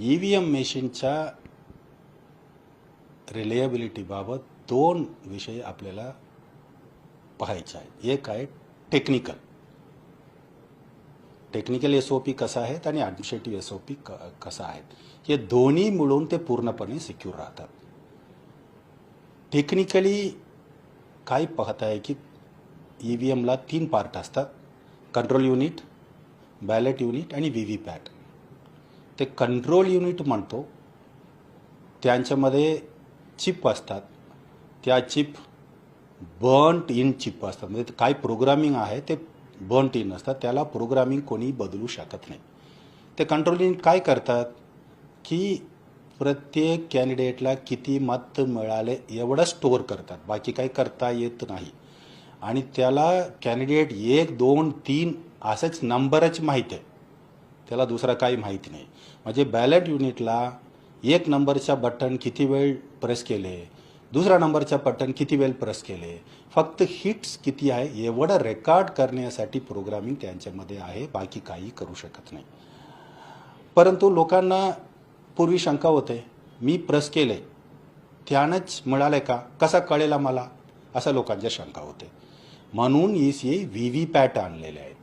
E V M मेशीनच्या रिलेएबिलिटीबाबत दोन विषय आपल्याला पाहायचे आहेत. एक आहे technical technical S O P कसा आहेत आणि ॲडमिनिस्ट्रेटिव्ह एस ओ पी क कसा आहेत हे दोन्ही मिळून ते पूर्णपणे सिक्युअर राहतात. टेक्निकली काय पाहत आहे की ई व्ही एमला तीन पार्ट असतात. कंट्रोल युनिट बॅलेट युनिट आणि व्ही व्ही पॅट ते कंट्रोल युनिट म्हणतो त्यांच्यामध्ये चिप असतात. त्या चिप बर्न्ट इन चिप असतात. म्हणजे काय प्रोग्रामिंग आहे ते बर्न्ट इन असतात. त्याला प्रोग्रामिंग कोणी बदलू शकत नाही. ते कंट्रोल युनिट काय करतात? की प्रत्येक कॅन्डिडेटला किती मत मिळाले एवढं स्टोअर करतात. बाकी काही करता येत नाही. आणि त्याला कॅन्डिडेट एक दोन तीन असंच नंबरच माहीत आहे. त्याला दुसरा काही माहीत नाही. म्हणजे बॅलेट युनिटला एक नंबरच्या बटन किती वेळ प्रेस केले? दुसऱ्या नंबरच्या बटन किती वेळ प्रेस केले? फक्त हिट्स किती आहे? एवढं रेकॉर्ड करण्यासाठी प्रोग्रामिंग त्यांच्यामध्ये आहे. बाकी काही करू शकत नाही. परंतु लोकांना पूर्वी शंका होते. मी प्रेस केले. त्यानंच मिळाले का? कसा कळेला मला? असं लोकांच्या शंका होते. म्हणून E C V V PAT आणलेले आहेत.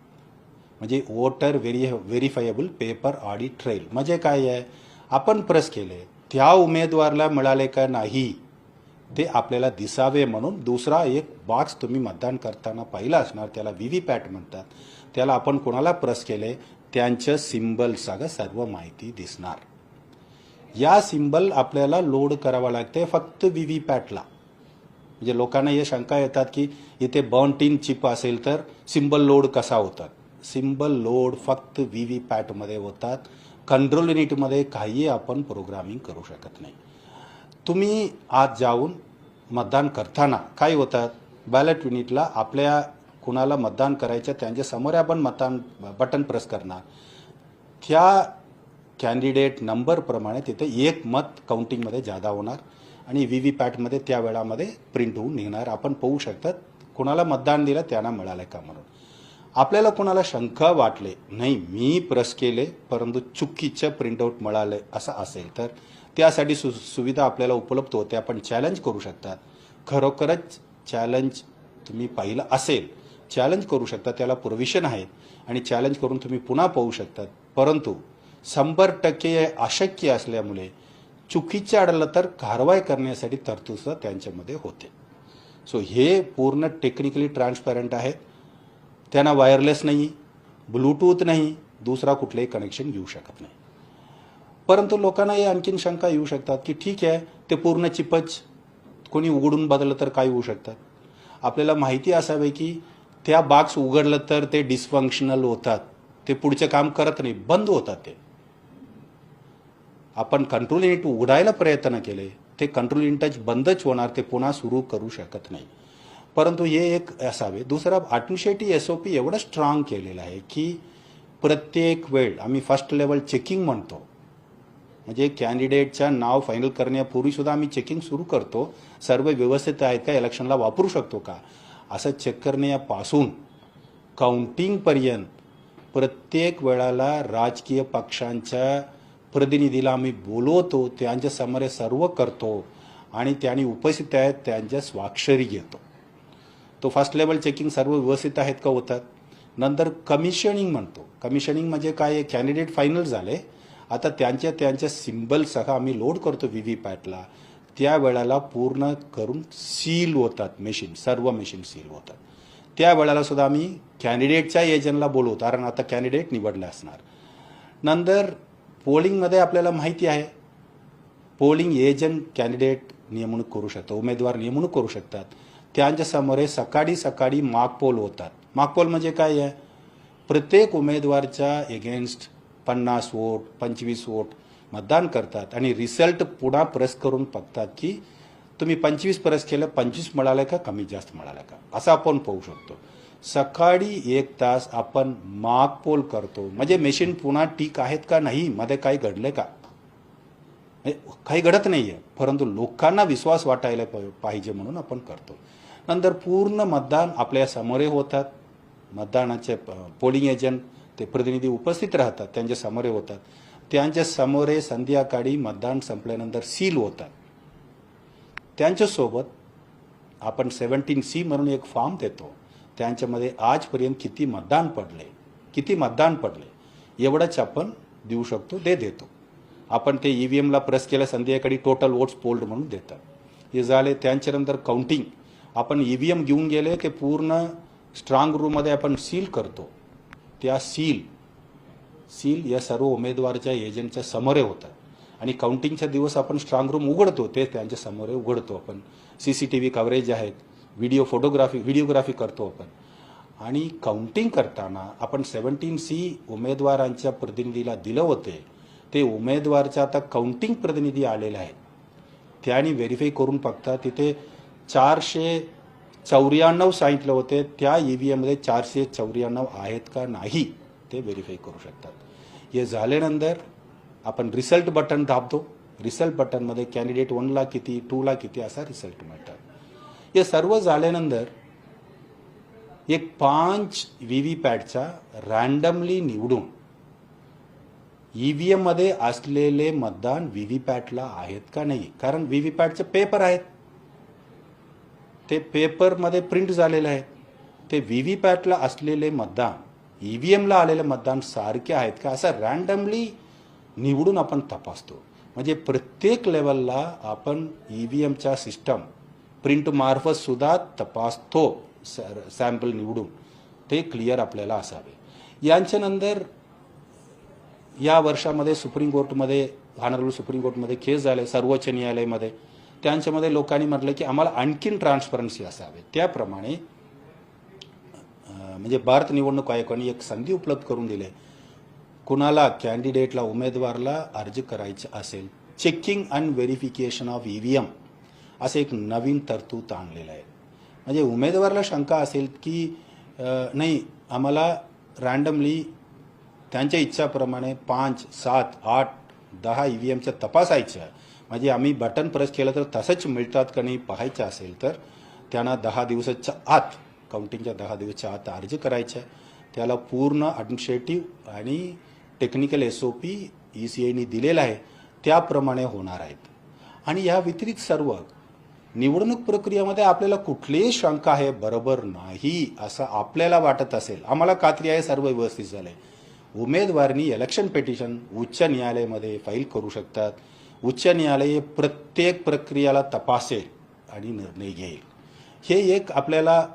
म्हणजे voter very verifiable paper audit trail. म्हणजे काय आहे? आपण प्रेस केले त्या उमेदवाराला मिळाले का नाही ते आपल्याला दिसावे म्हणून दुसरा एक बॉक्स तुम्ही मतदान करताना पाहिला असणार त्याला व्ही व्ही पॅट म्हणतात. त्याला आपण कोणाला प्रेस केले? त्यांच्या सिम्बल सगळं सर्व माहिती दिसणार. या सिम्बल आपल्याला लोड करावं लागते फक्त व्ही व्ही पॅटला म्हणजे लोकांना हे शंका येतात की इथे बॉन्टीन चिप असेल तर सिम्बल लोड कसा होतात? सिम्बल लोड फक्त व्ही व्ही पॅटमध्ये होतात. कंट्रोल युनिटमध्ये काही आपण प्रोग्रामिंग करू शकत नाही. तुम्ही आज जाऊन मतदान करताना काय होतात बॅलेट युनिटला आपल्या कुणाला मतदान करायचं त्यांच्यासमोर आपण मतदान बटन प्रेस करणार. त्या कॅन्डिडेट नंबरप्रमाणे तिथे एक मत काउंटिंगमध्ये जादा होणार आणि व्ही व्ही पॅटमध्ये त्या वेळामध्ये प्रिंट होऊन निघणार. आपण पाहू शकतात कुणाला मतदान दिलं त्यांना मिळालं का म्हणून. आपल्याला कोणाला शंका वाटले नाही मी प्रेस केले परंतु चुकीचं प्रिंटआउट मिळाले असं असेल तर त्यासाठी सु सुविधा आपल्याला उपलब्ध होते. आपण चॅलेंज करू शकतात खरोखरच चॅलेंज तुम्ही पाहिलं असेल चॅलेंज करू शकता त्याला प्रोव्हिशन आहे आणि चॅलेंज करून तुम्ही पुन्हा पाहू शकतात परंतु शंभर टक्के अशक्य असल्यामुळे चुकीचे आढळलं तर कारवाई करण्यासाठी तरतूद त्यांच्यामध्ये होते. सो हे पूर्ण टेक्निकली ट्रान्सपॅरंट आहेत त्यांना वायरलेस नाही ब्लूटूथ नाही दुसरा कुठलंही कनेक्शन घेऊ शकत नाही. परंतु लोकांना हे आणखीन शंका येऊ शकतात की ठीक आहे ते पूर्ण चिपच कोणी उघडून बदललं तर काय होऊ शकतात आपल्याला माहिती असावे की त्या बाक्स उघडलं तर ते डिस्फंक्शनल होतात. ते पुढचे काम करत नाही बंद होतात ते. आपण कंट्रोल युनिट उघडायला प्रयत्न केले ते कंट्रोल युनिटच बंदच होणार ते पुन्हा सुरू करू शकत नाही. परंतु हे एक असावे. दुसरा ॲडमिनिस्ट्रेटिव्ह एस ओ पी एवढं स्ट्रॉंग केलेलं आहे की प्रत्येक वेळ आम्ही फर्स्ट लेवल चेकिंग म्हणतो. म्हणजे कॅन्डिडेटचं नाव फायनल करण्यापूर्वी सुद्धा आम्ही चेकिंग सुरू करतो. सर्व व्यवस्थित आहेत का इलेक्शनला वापरू शकतो का? असं चेक करण्यापासून काउंटिंगपर्यंत प्रत्येक वेळाला राजकीय पक्षांच्या प्रतिनिधीला आम्ही बोलवतो त्यांच्यासमोर सर्व करतो आणि त्यांनी उपस्थित आहेत त्यांच्या स्वाक्षरी घेतो. तो फर्स्ट लेवल चेकिंग सर्व व्यवस्थित आहेत का होतात? नंतर कमिशनिंग म्हणतो. कमिशनिंग म्हणजे काय? कॅन्डिडेट फायनल झाले. आता त्यांच्या त्यांच्या सिम्बलसह आम्ही लोड करतो व्ही व्ही पॅटला त्यावेळेला पूर्ण करून सील होतात मशीन सर्व मशीन सील होतात. त्यावेळेला सुद्धा आम्ही कॅन्डिडेटच्या एजंटला बोलवतो कारण आता कॅन्डिडेट निवडले असणार. नंतर पोलिंगमध्ये आपल्याला माहिती आहे. पोलिंग एजंट कॅन्डिडेट नियमणूक करू शकतो उमेदवार नियमणूक करू शकतात. त्यांच्यासमोर सकाळी सकाळी मागपोल होतात. मागपोल म्हणजे काय आहे? प्रत्येक उमेदवारच्या एगेन्स्ट पन्नास वोट पंचवीस वोट मतदान करतात आणि रिझल्ट पुन्हा प्रेस करून बघतात की तुम्ही पंचवीस प्रेस केलं पंचवीस मिळालं का कमी जास्त मिळालं का? असं आपण पाहू शकतो. सकाळी एक तास आपण मागपोल करतो. म्हणजे मेशीन पुन्हा ठीक आहेत का नाही मध्ये काही घडले का? काही घडत नाही आहे परंतु लोकांना विश्वास वाटायला पाहिजे म्हणून आपण करतो. नंतर पूर्ण मतदान आपल्या समोरे होतात. मतदानाचे प- पोलिंग एजंट ते प्रतिनिधी उपस्थित राहतात त्यांच्या समोरे होतात. त्यांच्या समोरे संध्याकाळी मतदान संपल्यानंतर सील होतात. त्यांच्यासोबत आपण सेवन्टीन सी म्हणून एक फॉर्म देतो. त्यांच्यामध्ये आजपर्यंत किती मतदान पडले किती मतदान पडले एवढंच आपण देऊ शकतो ते देतो. आपण ते ई व्ही एमला प्रेस केलं संध्याकाळी टोटल वोट्स पोल्ड म्हणून देतात. हे झाले त्यांच्यानंतर काउंटिंग आपण ई व्ही एम घेऊन गेले ते पूर्ण स्ट्रॉंग रूममध्ये आपण सील करतो. त्या सील सील या सर्व उमेदवारच्या एजंटच्या समोरे होतात आणि काउंटिंगच्या दिवस आपण स्ट्रॉंग रूम उघडतो ते त्यांच्या समोरे उघडतो आपण. C C T V coverage आहेत व्हिडिओ फोटोग्राफी व्हिडिओग्राफी करतो आपण. आणि काउंटिंग करताना आपण सेवन्टीन सी उमेदवारांच्या प्रतिनिधीला दिलं होते ते उमेदवारच्या आता काउंटिंग प्रतिनिधी आलेले आहेत. त्याने व्हेरीफाय करून बघता तिथे चारशे चौऱ्याण्णव सांगितलं होते त्या ई व्ही एममध्ये चारशे चौऱ्याण्णव आहेत का नाही ते व्हेरीफाय करू शकतात. हे झाल्यानंतर आपण रिझल्ट बटन दाबतो. रिझल्ट बटनमध्ये कॅन्डिडेट वनला किती टूला किती असा रिझल्ट मिळतात. हे सर्व झाल्यानंतर एक पाच व्ही व्ही पॅटचा रॅन्डमली निवडून ई व्ही एममध्ये असलेले मतदान व्ही व्ही पॅटला आहेत का नाही? कारण व्ही व्ही पॅटचे पेपर आहेत. ते पेपरमध्ये प्रिंट झालेले आहेत ते व्ही व्ही पॅटला असलेले मतदान ई व्ही एमला आलेले मतदान सारखे आहेत का? असं रॅन्डमली निवडून आपण तपासतो. म्हणजे प्रत्येक लेवलला आपण ई व्ही एमच्या सिस्टम प्रिंटमार्फत सुद्धा तपासतो सॅम्पल निवडून. ते क्लिअर आपल्याला असावे. यांच्यानंतर या वर्षामध्ये सुप्रीम कोर्टमध्ये ऑनरेबल सुप्रीम कोर्टमध्ये केस झाले सर्वोच्च न्यायालयामध्ये. त्यांच्यामध्ये लोकांनी म्हटलं की आम्हाला आणखीन ट्रान्सपरन्सी असावे. त्याप्रमाणे म्हणजे भारत निवडणूक आयोगाने एक संधी उपलब्ध करून दिली आहे. कुणाला कॅन्डिडेटला उमेदवारला अर्ज करायचा असेल checking and verification of E V M असं एक नवीन तरतूद आणलेलं आहे. म्हणजे उमेदवाराला शंका असेल की नाही आम्हाला रँडमली त्यांच्या इच्छाप्रमाणे पाच सात आठ दहा ई व्ही एमच्या तपासायच्या म्हणजे आम्ही बटन प्रेस केलं तर तसंच मिळतात का नाही पाहायचं असेल तर त्यांना दहा दिवसाच्या आत काउंटिंगच्या दहा दिवसाच्या आत अर्ज करायचा आहे. त्याला पूर्ण ॲडमिनिस्ट्रेटिव्ह आणि technical S O P E C आयनी दिलेला आहे. त्याप्रमाणे होणार आहेत. आणि या व्यतिरिक्त सर्व निवडणूक प्रक्रियेमध्ये आपल्याला कुठलीही शंका आहे बरोबर नाही असं आपल्याला वाटत असेल. आम्हाला खात्री आहे सर्व व्यवस्थित झालं आहे उमेदवारांनी इलेक्शन पिटिशन उच्च न्यायालयामध्ये फाईल करू शकतात. उच्च न्यायालय प्रत्येक प्रक्रियाला तपासेल आणि निर्णय घेईल. हे एक आपल्याला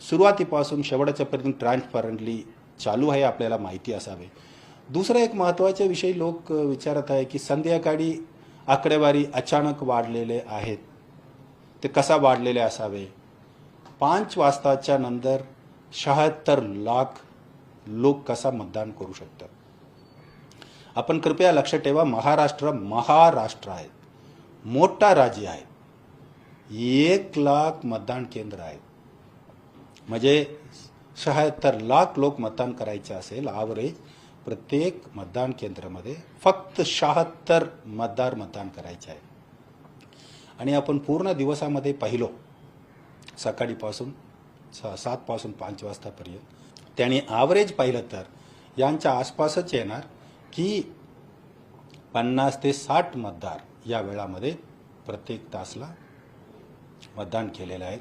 सुरुवातीपासून शेवटच्यापर्यंत ट्रान्सपरंटली चालू आहे आपल्याला माहिती असावे. दुसरा एक महत्त्वाचा विषय लोक विचारत आहे की संध्याकाळी आकडेवारी अचानक वाढलेले आहेत. ते कसा वाढलेले असावे? पाच वाजताच्या नंतर शहात्तर लाख लोक कसा मतदान करू शकतात? आपण कृपया लक्षात ठेवा महाराष्ट्र महाराष्ट्र आहे. मोठा राज्य आहे. एक लाख मतदान केंद्र आहेत म्हणजे शहात्तर लाख लोक मतदान करायचे असेल ॲव्हरेज प्रत्येक मतदान केंद्रामध्ये फक्त शहात्तर मतदार मतदान करायचे आहे. आणि आपण पूर्ण दिवसामध्ये पाहिलो सकाळीपासून स सातपासून पाच वाजतापर्यंत त्याने ॲव्हरेज पाहिलं तर यांच्या आसपासच येणार की पन्नास ते साठ मतदार या वेळामध्ये प्रत्येक तासला मतदान केलेलं आहे.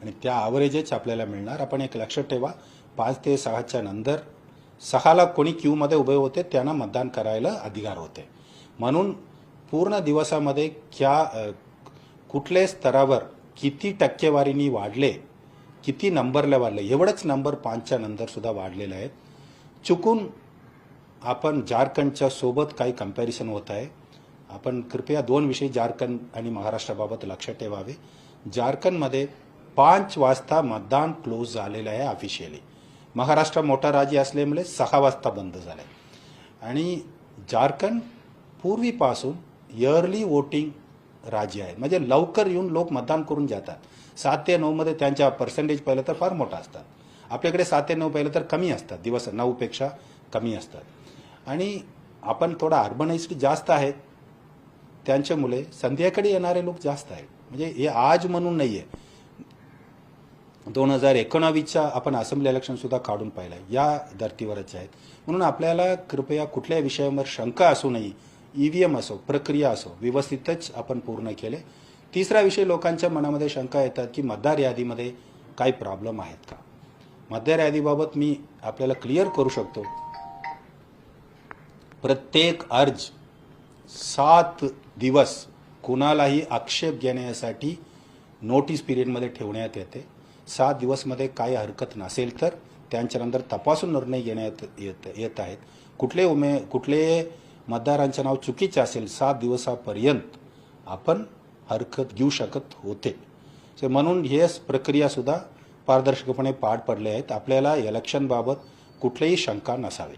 आणि त्या ॲव्हरेजच आपल्याला मिळणार. आपण एक लक्षात ठेवा पाच ते सहाच्या नंतर सहाला कोणी क्यूमध्ये उभे होते त्यांना मतदान करायला अधिकार होते. म्हणून पूर्ण दिवसामध्ये क्या कुठल्या स्तरावर किती टक्केवारीनी वाढले किती नंबरला वाढले एवढंच नंबर पाचच्या नंतर सुद्धा वाढलेले आहेत. चुकून आपण झारखंडच्या सोबत काही कंपॅरिझन होत आहे. आपण कृपया दोन विषय झारखंड आणि महाराष्ट्राबाबत लक्षात ठेवावे. झारखंडमध्ये पाच वाजता मतदान क्लोज झालेलं आहे ऑफिशियली महाराष्ट्र मोठा राज्य असल्यामुळे सहा वाजता बंद झालं आहे आणि झारखंड पूर्वीपासून इयरली वोटिंग राज्य आहे. म्हणजे लवकर येऊन लोक मतदान करून जातात. सात ते नऊमध्ये त्यांच्या पर्सेंटेज पाहिलं तर फार मोठा असतात. आपल्याकडे सात ते नऊ पाहिलं तर कमी असतात. दिवस नऊपेक्षा कमी असतात. आणि आपण थोडा अर्बनाइज्ड जास्त आहेत त्यांच्यामुळे संध्याकाळी येणारे लोक जास्त आहेत. म्हणजे हे आज म्हणून नाही आहे दोन हजार एकोणावीसच्या आपण असेंब्ली इलेक्शन सुद्धा काढून पाहिलं या धर्तीवरच आहेत. म्हणून आपल्याला कृपया कुठल्या विषयावर शंका असू नये. ईव्हीएम असो प्रक्रिया असो व्यवस्थितच आपण पूर्ण केले. तिसरा विषय लोकांच्या मनामध्ये शंका येतात की मतदार यादीमध्ये काही प्रॉब्लेम आहेत का? मतदार यादीबाबत मी आपल्याला क्लिअर करू शकतो. प्रत्येक अर्ज सात दिवस कुणालाही आक्षेप घेण्यासाठी नोटीस पिरियडमध्ये ठेवण्यात येते. सात दिवसमध्ये काही हरकत नसेल तर त्यांच्यानंतर तपासून निर्णय घेण्यात येत येत आहेत. कुठले उमे कुठले मतदारांचं नाव चुकीचे असेल सात दिवसापर्यंत आपण हरकत घेऊ शकत होते. म्हणून हे प्रक्रियासुद्धा पारदर्शकपणे पार पडले आहेत. आपल्याला इलेक्शनबाबत कुठलीही शंका नसावी.